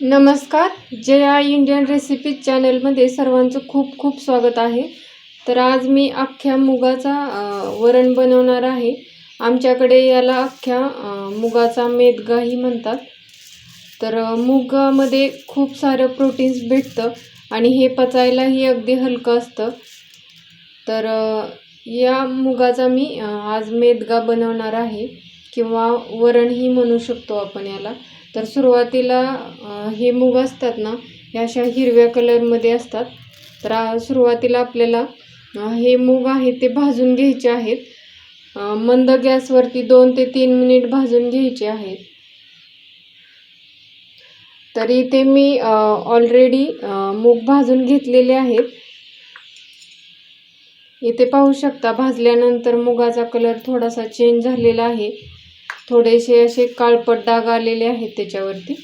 नमस्कार Jaya Indian recipe चॅनलमध्ये सर्वांचं खूप खूप स्वागत आहे. तर आज मी अख्ख्या मुगाचा वरण बनवणार आहे. आमच्याकडे याला अख्ख्या मुगाचा मेदगाही म्हणतात. तर मुगामध्ये खूप सारं प्रोटीन्स भेटतं आणि हे पचायलाही अगदी हलकं असतं. तर या मुगाचा मी आज मेदगा बनवणार आहे किंवा वरणही म्हणू शकतो आपण याला. तर सुरुवातीला हे मूग असतात ना हे अशा हिरव्या कलरमध्ये असतात. तर सुरुवातीला आपल्याला हे मूग आहे ते भाजून घ्यायचे आहेत. मंद गॅसवरती दोन ते तीन मिनिट भाजून घ्यायचे आहेत. तर इथे मी ऑलरेडी मूग भाजून घेतलेले आहेत. इथे पाहू शकता भाजल्यानंतर मुगाचा कलर थोडासा चेंज झालेला आहे. थोडेसे असे काळपट डाग आलेले आहेत त्याच्यावरती.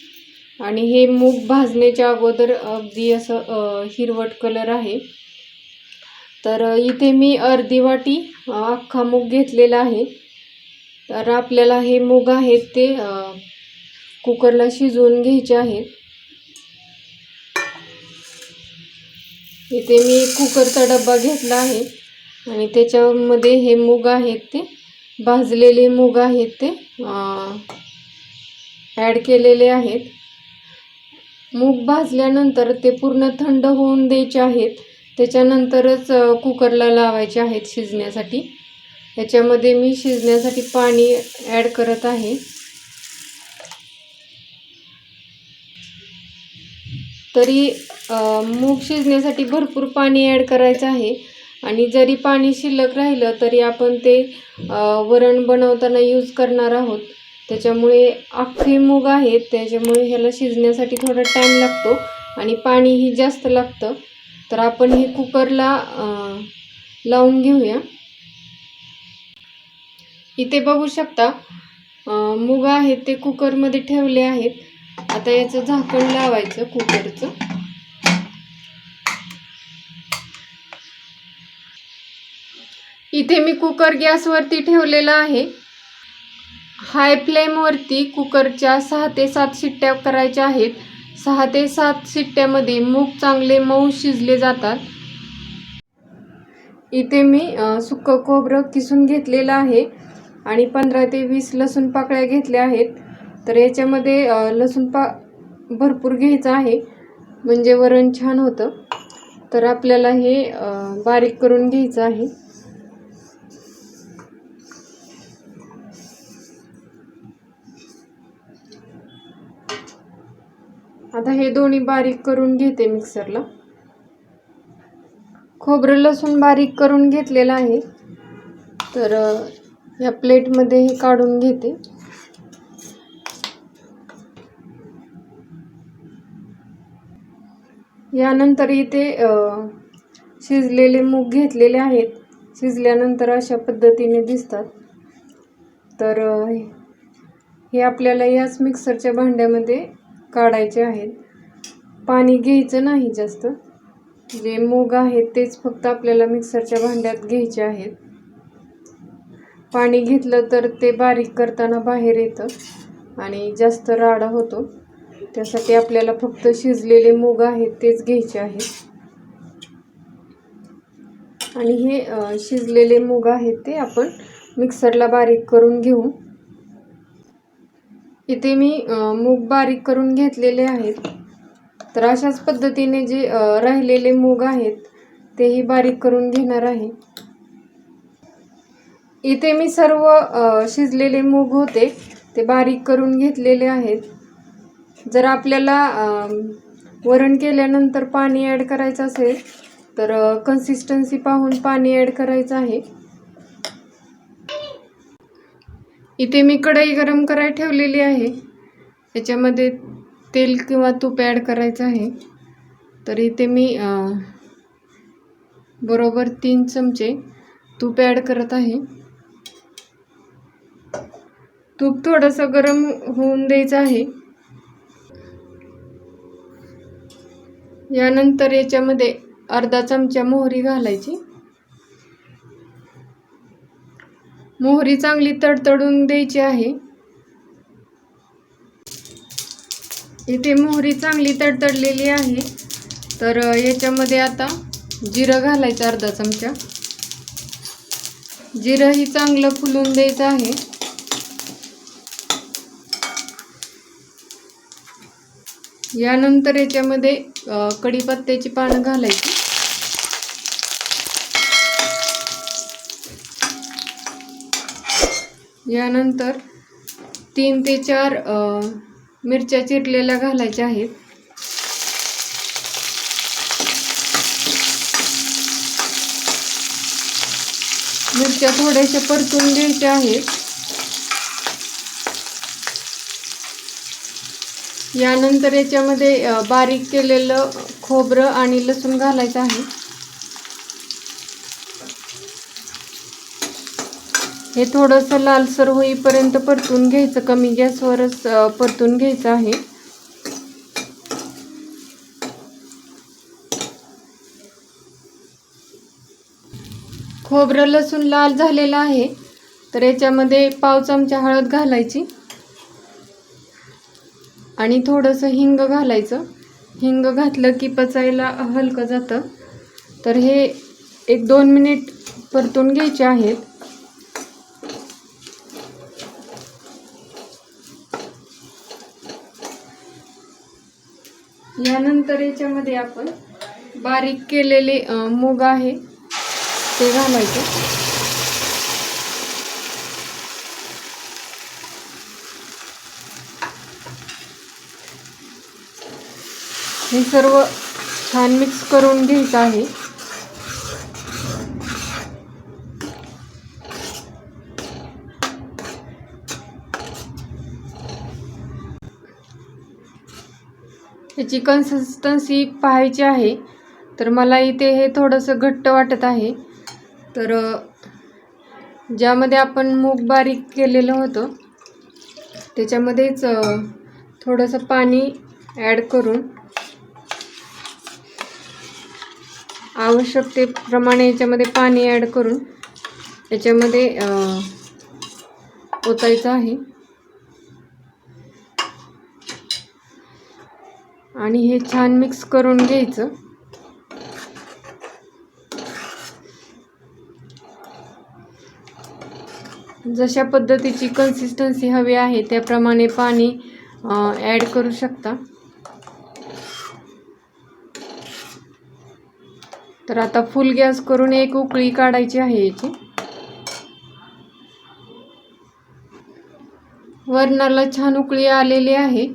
आणि हे मूग भाजण्याच्या अगोदर अगदी असं हिरवट कलर आहे. तर इथे मी अर्धी वाटी अख्खा मूग घेतलेला आहे. तर आपल्याला हे मूग आहेत ते कुकरला शिजवून घ्यायचे आहेत इथे मी कुकरचा डब्बा घेतला आहे. आणि त्याच्यामध्ये हे मूग आहेत ते. भाजलेले मूग आहेत ते. ॲड केलेले आहेत. मूग भाजल्यानंतर ते पूर्ण थंड होऊन द्यायचे आहेत. त्याच्यानंतरच कुकरला लावायचे आहेत शिजण्यासाठी. याच्यामध्ये मी शिजण्यासाठी पाणी ॲड करत आहे. तरी मूग शिजण्यासाठी भरपूर पाणी ॲड करायचं आहे. आणि जरी पाणी शिल्लक राहिलं तरी आपण ते वरण बनवताना यूज करणार आहोत. त्याच्यामुळे अख्खे मूग आहेत. त्याच्यामुळे ह्याला शिजण्यासाठी थोडा टाईम लागतो आणि पाणीही जास्त लागतं. तर आपण हे कुकरला लावून घेऊया. इथे बघू शकता मुग मूग आहेत ते कुकरमध्ये ठेवले आहेत. आता याचं झाकण लावायचं कुकरचं. इथे मी कुकर गॅसवरती ठेवलेला आहे. हाय फ्लेमवरती कुकरच्या सहा ते सात शिट्ट्या करायच्या आहेत. सहा ते सात शिट्ट्यामध्ये मूग चांगले मऊ शिजले जातात. इथे मी सुकं खोबरं किसून घेतलेलं आहे आणि पंधरा ते वीस लसूण पाकळ्या घेतल्या आहेत. तर याच्यामध्ये लसूण पा भरपूर घ्यायचं आहे. म्हणजे वरण छान होतं. तर आपल्याला हे बारीक करून घ्यायचं आहे. आता हे दोन्ही बारीक करून घेते मिक्सरला. खोबरं लसूण बारीक करून घेतलेलं आहे. तर या प्लेटमध्ये हे काढून घेते. यानंतर इथे शिजलेले मूग घेतलेले आहेत. शिजल्यानंतर अशा पद्धतीने दिसतात. तर हे आपल्याला याच मिक्सरच्या भांड्यामध्ये काढायचे आहेत. पाणी घ्यायचं नाही जास्त. जे मूग आहेत तेच फक्त आपल्याला मिक्सरच्या भांड्यात घ्यायचे आहेत. पाणी घेतलं तर ते बारीक करताना बाहेर येतं आणि जास्त राडा होतो. त्यासाठी आपल्याला फक्त शिजलेले मूग आहेत तेच घ्यायचे आहेत. आणि हे शिजलेले मूग आहेत ते आपण मिक्सरला बारीक करून घेऊ. इथे मी मूग बारीक करून घेतलेले आहेत. तर अशाच पद्धतीने जे राहिलेले मूग आहेत तेही बारीक करून घेणार आहे. इथे मी सर्व शिजलेले मूग होते ते बारीक करून घेतलेले आहेत. जर आपल्याला वरण केल्यानंतर पाणी ॲड करायचं असेल तर कन्सिस्टन्सी पाहून पाणी ॲड करायचं आहे. इथे मी कढई गरम करायला ठेवलेली आहे. त्याच्यामध्ये तेल किंवा तूप ॲड करायचं आहे. तर इथे मी बरोबर तीन चमचे तूप ॲड करत आहे. तूप थोडंसं गरम होऊन द्यायचं आहे. यानंतर याच्यामध्ये अर्धा चमचा मोहरी घालायची. मोहरी चांगली तडतडून द्यायची आहे. इथे मोहरी चांगली तडतडलेली आहे. तर याच्यामध्ये आता जिरं घालायचं अर्धा चमचा. जिरं ही चांगलं फुलून द्यायचं आहे. यानंतर याच्यामध्ये कढीपत्त्याची पानं घालायची. यानंतर तीन ते चार मिरच्या चिरलेल्या घालायच्या आहेत. मिरच्या थोड्याशा परतून घ्यायच्या आहेत. यानंतर याच्यामध्ये बारीक केलेलं खोबरं आणि लसूण घालायचं आहे. हे थोडंसं लालसर होईपर्यंत परतून घ्यायचं. कमी गॅसवरच परतून घ्यायचं आहे. खोबरं लसूण लाल झालेलं आहे. तर याच्यामध्ये पाव चमचा हळद घालायची. आणि थोडंसं हिंग घालायचं. हिंग घातलं की पचायला हलकं जातं. तर हे एक दोन मिनिट परतून घ्यायचे आहेत. ह्यानंतर याच्यामध्ये आपण बारीक केलेले मूग आहे ते घालायचे. हे सर्व छान मिक्स करून घ्यायचं आहे. ह्याची कन्सिस्टन्सी पाहायची आहे. तर मला इथे हे थोडंसं घट्ट वाटत आहे. तर ज्यामध्ये आपण मूग बारीक केलेलं होतं त्याच्यामध्येच थोडंसं पाणी ॲड करून आवश्यकतेप्रमाणे याच्यामध्ये पाणी ॲड करून याच्यामध्ये अ, ओतायचं आहे. आणि हे छान मिक्स करून घ्यायचं. जशा पद्धतीची कन्सिस्टन्सी हवी आहे त्याप्रमाणे पाणी ॲड करू शकता. तर आता फुल गॅस करून एक उकळी काढायची आहे याची. वरणाला छान उकळी आलेली आहे.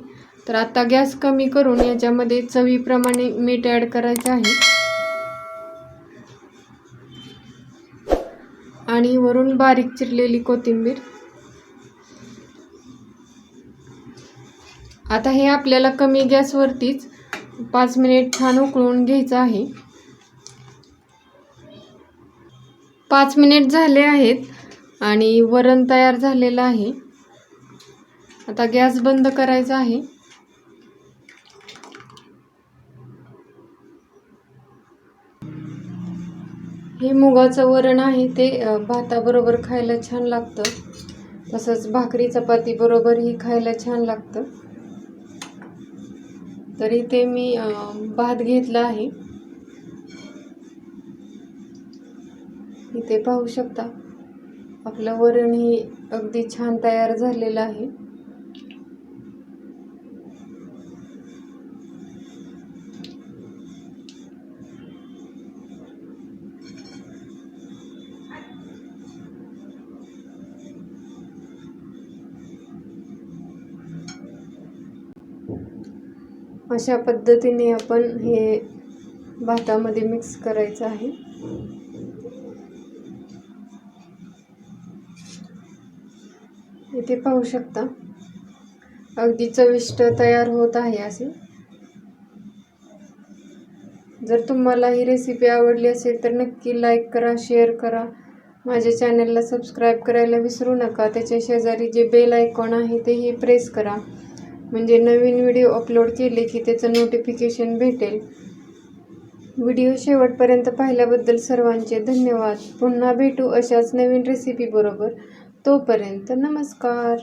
तर आता गॅस कमी करून याच्यामध्ये चवीप्रमाणे मीठ ॲड करायचं आहे. आणि वरून बारीक चिरलेली कोथिंबीर. आता हे आपल्याला कमी गॅसवरतीच पाच मिनिट छान उकळून घ्यायचं आहे. पाच मिनिट झाले आहेत आणि वरण तयार झालेलं आहे. आता गॅस बंद करायचा आहे. हे मुगाचं वरण आहे ते भाताबरोबर खायला छान लागतं. तसंच भाकरी चपाती बरोबरही खायला छान लागतं. तर इथे मी भात घेतला आहे. इथे पाहू शकता आपलं वरण ही अगदी छान तयार झालेलं आहे. अशा पद्धतीने आपण हे भातामध्ये मिक्स करायचं आहे. इथे पाहू शकता. अगदी चविष्ट तयार होत आहे असे. जर तुम्हाला ही रेसिपी आवडली असेल तर नक्की लाईक करा शेअर करा. माझ्या चॅनलला सबस्क्राईब करायला विसरू नका. त्याच्या शेजारी जे बेल आयकॉन आहे तेही प्रेस करा. म्हणजे नवीन व्हिडिओ अपलोड केले की त्याचं नोटिफिकेशन भेटेल. व्हिडिओ शेवटपर्यंत पाहिल्याबद्दल सर्वांचे धन्यवाद. पुन्हा भेटू अशाच नवीन रेसिपीबरोबर तोपर्यंत नमस्कार.